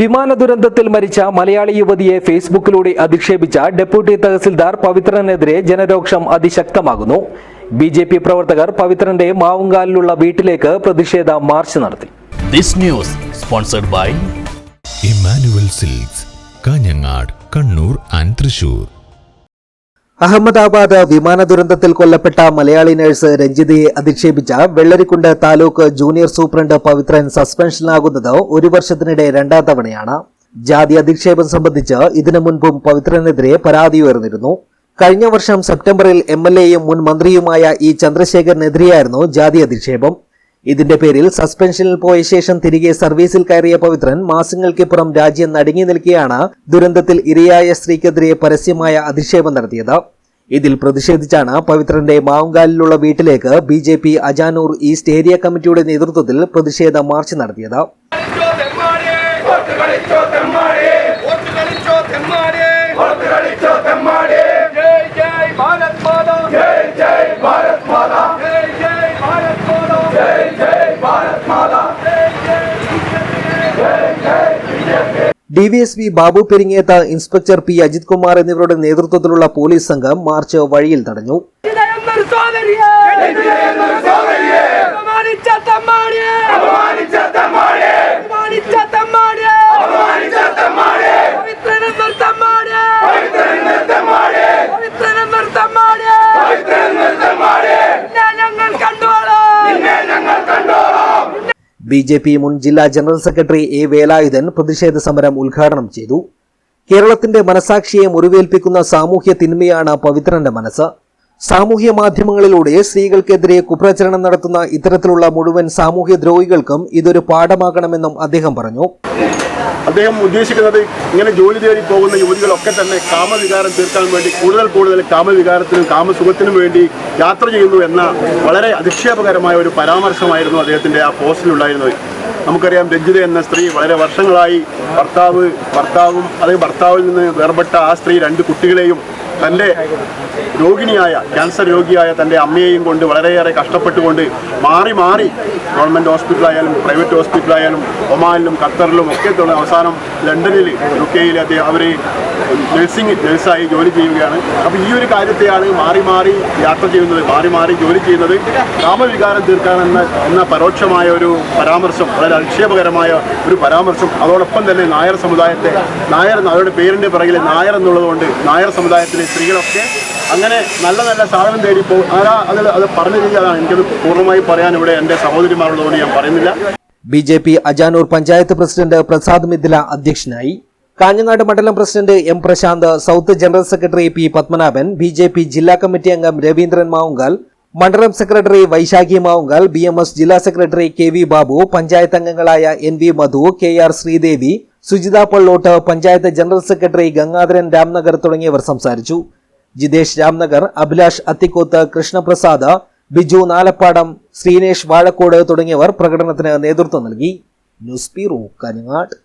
വിമാന ദുരന്തത്തിൽ മരിച്ച മലയാളി യുവതിയെ ഫേസ്ബുക്കിലൂടെ അധിക്ഷേപിച്ച ഡെപ്യൂട്ടി തഹസിൽദാർ പവിത്രനെതിരെ ജനരോക്ഷം അതിശക്തമാകുന്നു. ബി ജെ പി പ്രവർത്തകർ പവിത്രന്റെ മാവുങ്കാലിലുള്ള വീട്ടിലേക്ക് പ്രതിഷേധ മാർച്ച് നടത്തി. This news sponsored by Emmanuel Silks Kanhangad Kannur and Thrissur Ahmedabad വിമാന ദുരന്തത്തിൽ കൊല്ലപ്പെട്ട മലയാളി നഴ്സ് രഞ്ജിതയെ അധിക്ഷേപിച്ച വെള്ളരിക്കുണ്ട് താലൂക്ക് ജൂനിയർ സൂപ്രണ്ട് പവിത്രൻ സസ്പെൻഷനാകുന്നത് ഒരു വർഷത്തിനിടെ രണ്ടാം തവണയാണ്. ജാതി അധിക്ഷേപം സംബന്ധിച്ച് ഇതിനു മുൻപും പവിത്രനെതിരെ പരാതി ഉയർന്നിരുന്നു. കഴിഞ്ഞ വർഷം സെപ്റ്റംബറിൽ എം എൽ എയും മുൻ മന്ത്രിയുമായ ഇ ചന്ദ്രശേഖരനെതിരെയായിരുന്നു ജാതി അധിക്ഷേപം. ഇതിന്റെ പേരിൽ സസ്പെൻഷനിൽ പോയ ശേഷം തിരികെ സർവീസിൽ കയറിയ പവിത്രൻ മാസങ്ങൾക്കിപ്പുറം രാജ്യം നടുങ്ങി നിൽക്കുകയാണ് ദുരന്തത്തിൽ ഇരയായ സ്ത്രീക്കെതിരെ പരസ്യമായ അധിക്ഷേപം നടത്തിയത്. ഇതിൽ പ്രതിഷേധിച്ചാണ് പവിത്രന്റെ മാവുങ്കാലിലുള്ള വീട്ടിലേക്ക് B J P Ajanur east area കമ്മിറ്റിയുടെ നേതൃത്വത്തിൽ പ്രതിഷേധ മാർച്ച് നടത്തിയത്. D V S P Babu Peringetha inspector P Ajith Kumar എന്നിവരുടെ നേതൃത്വത്തിലുള്ള പോലീസ് സംഘം മാർച്ച് വഴിയിൽ തടഞ്ഞു ബി ജെ പി മുൻ ജില്ലാ ജനറൽ സെക്രട്ടറി എ വേലായുധൻ പ്രതിഷേധ സമരം ഉദ്ഘാടനം ചെയ്തു. കേരളത്തിന്റെ മനസാക്ഷിയെ മുറിവേൽപ്പിക്കുന്ന സാമൂഹ്യ തിന്മയാണ് പവിത്രന്റെ മനസ്സ്. സാമൂഹ്യ മാധ്യമങ്ങളിലൂടെ സ്ത്രീകൾക്കെതിരെ കുപ്രചരണം നടത്തുന്ന ഇത്തരത്തിലുള്ള മുഴുവൻ സാമൂഹ്യ ദ്രോഹികൾക്കും ഇതൊരു പാഠമാകണമെന്നും അദ്ദേഹം പറഞ്ഞു. അദ്ദേഹം ഉദ്ദേശിക്കുന്നത് ഇങ്ങനെ ജോലി തേടി പോകുന്ന യുവതികളൊക്കെ തന്നെ കാമവികാരം തീർക്കാൻ വേണ്ടി കൂടുതൽ കൂടുതൽ കാമവികാരത്തിനും കാമസുഖത്തിനും വേണ്ടി യാത്ര ചെയ്യുന്നു എന്ന വളരെ അധിക്ഷേപകരമായ ഒരു പരാമർശമായിരുന്നു അദ്ദേഹത്തിന്റെ ആ പോസ്റ്റിലുണ്ടായിരുന്നത്. നമുക്കറിയാം രഞ്ജിത എന്ന സ്ത്രീ വളരെ വർഷങ്ങളായി ഭർത്താവ് ഭർത്താവും അതായത് ഭർത്താവിൽ നിന്ന് വേർപെട്ട ആ സ്ത്രീ രണ്ട് കുട്ടികളെയും തന്റെ രോഗിണിയായ ക്യാൻസർ രോഗിയായ തന്റെ അമ്മയെയും കൊണ്ട് വളരെയേറെ കഷ്ടപ്പെട്ടുകൊണ്ട് മാറി മാറി ഗവൺമെന്റ് ഹോസ്പിറ്റലായാലും പ്രൈവറ്റ് ഹോസ്പിറ്റലായാലും ഒമാനിലും ഖത്തറിലും ഒക്കെ തുടങ്ങി അവസാനം ലണ്ടനിൽ യു കെയിൽ അദ്ദേഹം അവർ നഴ്സിംഗ് നഴ്സായി ജോലി ചെയ്യുകയാണ്. അപ്പോൾ ഈ ഒരു കാര്യത്തെയാണ് മാറി മാറി യാത്ര ചെയ്യുന്നത് മാറി മാറി ജോലി ചെയ്യുന്നത്. കാമവികാരം തീർക്കാനെന്ന എന്ന പരോക്ഷമായ ഒരു പരാമർശം വളരെ അധിക്ഷേപകരമായ ഒരു പരാമർശം. അതോടൊപ്പം തന്നെ നായർ സമുദായത്തെ നായർ അവരുടെ പേരിന്റെ പിറകിൽ നായർ എന്നുള്ളതുകൊണ്ട് നായർ സമുദായത്തിലെ സ്ത്രീകളൊക്കെ അങ്ങനെ നല്ല നല്ല സാധനം തേടി പോകും ആരാ അതിൽ അത് പറഞ്ഞു കഴിഞ്ഞാൽ എനിക്കത് പൂർണമായി പറയാൻ ഇവിടെ എന്റെ സഹോദരിമാരുള്ളതുകൊണ്ട് ഞാൻ പറയുന്നില്ല. B J P Ajanur panchayat president Prasad Mithila അധ്യക്ഷനായി. കാഞ്ഞങ്ങാട് മണ്ഡലം president M Prashanth south general secretary P Padmanabhan B ജില്ലാ കമ്മിറ്റി അംഗം രവീന്ദ്രൻ മാവുങ്കാൽ മണ്ഡലം secretary Vaishakhi Mavungal B M S ജില്ലാ secretary K V Babu panchayat അംഗങ്ങളായ N V Madhu K R Sreedevi Sujitha Pallott panchayat general secretary Gangadharan Ramnagar തുടങ്ങിയവർ സംസാരിച്ചു. ജിതേഷ് രാംനഗർ അഭിലാഷ് അത്തിക്കോത്ത് കൃഷ്ണപ്രസാദ് ബിജു നാലപ്പാടം ശ്രീനേഷ് വാഴക്കോട് തുടങ്ങിയവർ പ്രകടനത്തിന് നേതൃത്വം നൽകി. News bureau Kanhangad.